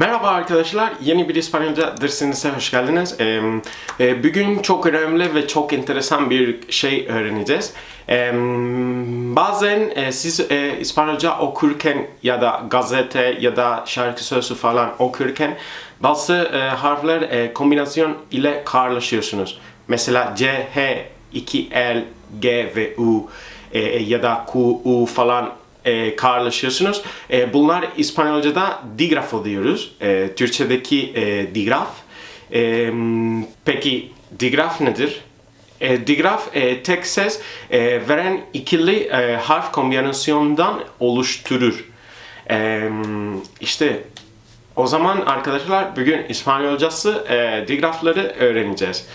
arkadaşlar, yeni bir İspanyolca dersinize hoş geldiniz. Ee, e, bugün çok önemli ve çok enteresan bir şey öğreneceğiz. Ee, bazen e, siz e, İspanyolca okurken ya da gazete ya da şarkı sözü falan okurken bazı e, harfler e, kombinasyon ile karşılaşıyorsunuz. Mesela C, H, 2 L, G ve U e, ya da Q, U falan e, karşılaşıyorsunuz. E, bunlar İspanyolca'da digrafo diyoruz. E, Türkçedeki e, digraf. E, peki digraf nedir? E, digraf e, tek ses e, veren ikili e, harf kombinasyonundan oluşturur. E, işte o zaman arkadaşlar bugün İspanyolcası e, digrafları öğreneceğiz.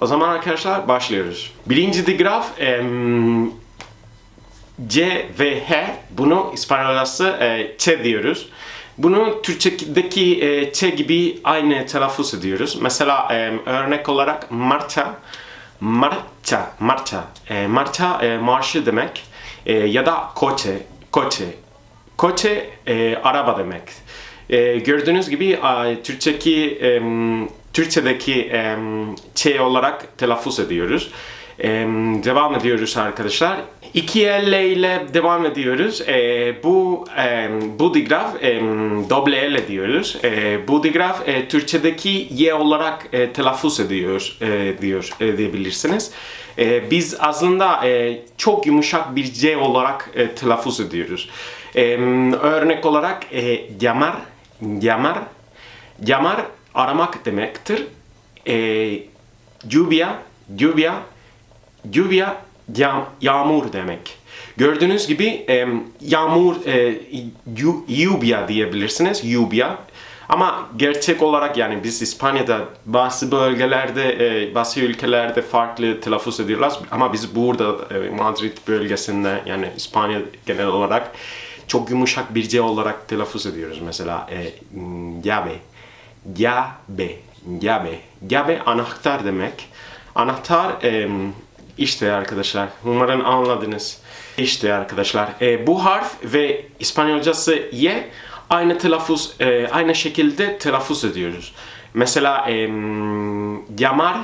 O zaman arkadaşlar başlıyoruz. Birinci digraf em, C ve H bunu İspanyolcası e, Ç diyoruz. Bunu Türkçedeki e, Ç gibi aynı telaffuz ediyoruz. Mesela e, örnek olarak marcha, marcha, marcha, e, marcha e, marşı demek E, ya da coche, coche, coche e, araba demek. E, gördüğünüz gibi e, Türkçedeki e, Türkçedeki e, Ç olarak telaffuz ediyoruz. E, devam ediyoruz arkadaşlar. İki elle ile devam ediyoruz. E, bu e, bu digraf e, doble elle diyoruz. E, bu digraf e, Türkçedeki Y olarak e, telaffuz ediyor e, diyor e, diyebilirsiniz. E, biz aslında e, çok yumuşak bir C olarak e, telaffuz ediyoruz. E, örnek olarak e, llamar, llamar, llamar aramak demektir. E, lluvia, lluvia, lluvia yağ- yağmur demek. Gördüğünüz gibi e, yağmur e, lluvia diyebilirsiniz. Lluvia. Ama gerçek olarak yani biz İspanya'da bazı bölgelerde, e, bazı ülkelerde farklı telaffuz ediyorlar. Ama biz burada e, Madrid bölgesinde yani İspanya genel olarak çok yumuşak bir C olarak telaffuz ediyoruz. Mesela e, llave, llave, llave. Llave anahtar demek. Anahtar e, işte arkadaşlar. Umarım anladınız. İşte arkadaşlar. e, bu harf ve İspanyolcası Y aynı telaffuz, e, aynı şekilde telaffuz ediyoruz. Mesela e, llamar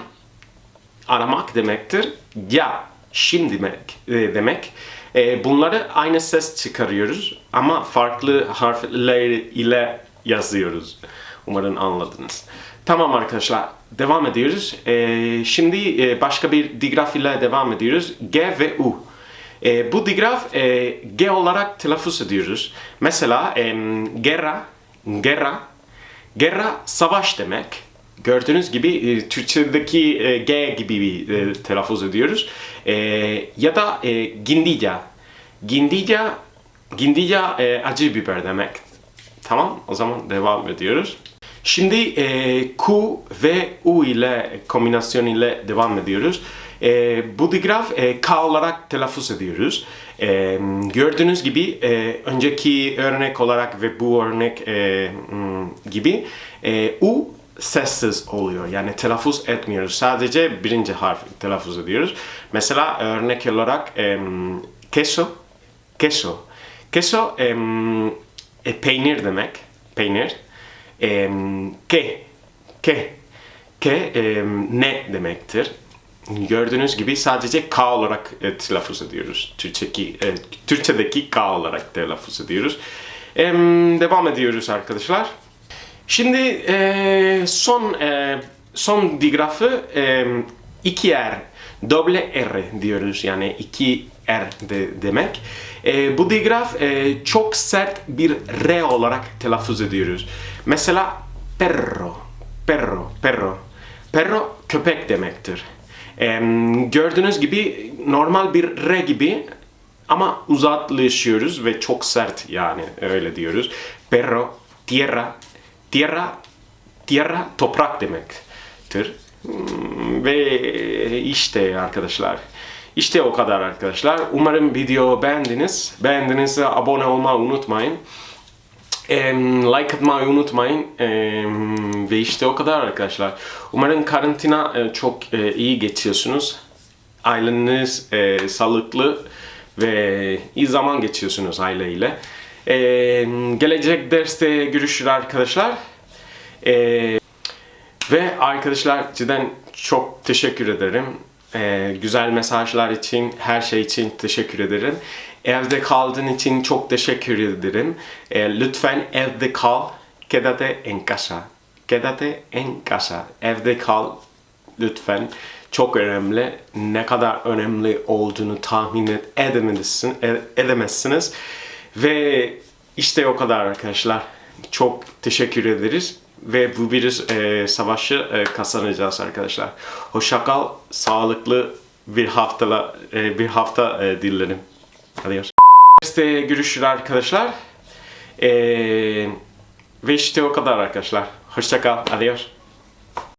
aramak demektir. Ya şimdi demek e, demek. E, bunları aynı ses çıkarıyoruz ama farklı harfler ile yazıyoruz. Umarım anladınız. Tamam arkadaşlar devam ediyoruz. E, şimdi e, başka bir digraf ile devam ediyoruz. G ve U. E, bu digraf e, G olarak telaffuz ediyoruz. Mesela e, guerra, guerra, guerra savaş demek. Gördüğünüz gibi e, Türkçedeki e, G gibi bir e, telaffuz ediyoruz. E, ya da e, guindilla. Guindilla, guindilla e, acı biber demek. Tamam o zaman devam ediyoruz. Şimdi e, Q ve U ile kombinasyon ile devam ediyoruz. E, bu digraf e, K olarak telaffuz ediyoruz. E, gördüğünüz gibi e, önceki örnek olarak ve bu örnek e, gibi e, U sessiz oluyor. Yani telaffuz etmiyoruz. Sadece birinci harf telaffuz ediyoruz. Mesela örnek olarak e, queso, queso. Queso e, e, peynir demek. Peynir. E, ke, ke, ke e, ne demektir. Gördüğünüz gibi sadece K olarak e, telaffuz ediyoruz. Türkçedeki, e, Türkçedeki K olarak telaffuz ediyoruz. E, devam ediyoruz arkadaşlar. Şimdi e, son e, son digrafı e, iki R, doble R diyoruz yani iki R de, demek. E, bu digraf e, çok sert bir R olarak telaffuz ediyoruz. Mesela perro, perro, perro. Perro köpek demektir. E, gördüğünüz gibi normal bir R gibi ama uzatlaşıyoruz ve çok sert yani öyle diyoruz. Perro, tierra, tierra, tierra toprak demektir. Hmm, Ve işte arkadaşlar. İşte o kadar arkadaşlar. Umarım video beğendiniz. Beğendinizse abone olmayı unutmayın. Like atmayı unutmayın. Ve işte o kadar arkadaşlar. Umarım karantina e, çok e, iyi geçiyorsunuz. Aileniz e, sağlıklı ve iyi zaman geçiyorsunuz aileyle. Gelecek derste görüşürüz arkadaşlar. E, ve arkadaşlar cidden çok teşekkür ederim. Ee, güzel mesajlar için, her şey için teşekkür ederim. Evde kaldığın için çok teşekkür ederim. Ee, lütfen evde kal. Quédate en casa. Quédate en casa. Evde kal lütfen. Çok önemli. Ne kadar önemli olduğunu tahmin edemezsin, e- edemezsiniz. Ve işte o kadar arkadaşlar. Çok teşekkür ederiz. Ve bu bir e, savaşı e, kazanacağız arkadaşlar. Hoşça kal, sağlıklı bir haftala e, bir hafta e, dilerim. Adios. İşte görüşürüz arkadaşlar. E, ve işte o kadar arkadaşlar. Hoşça kal, adios.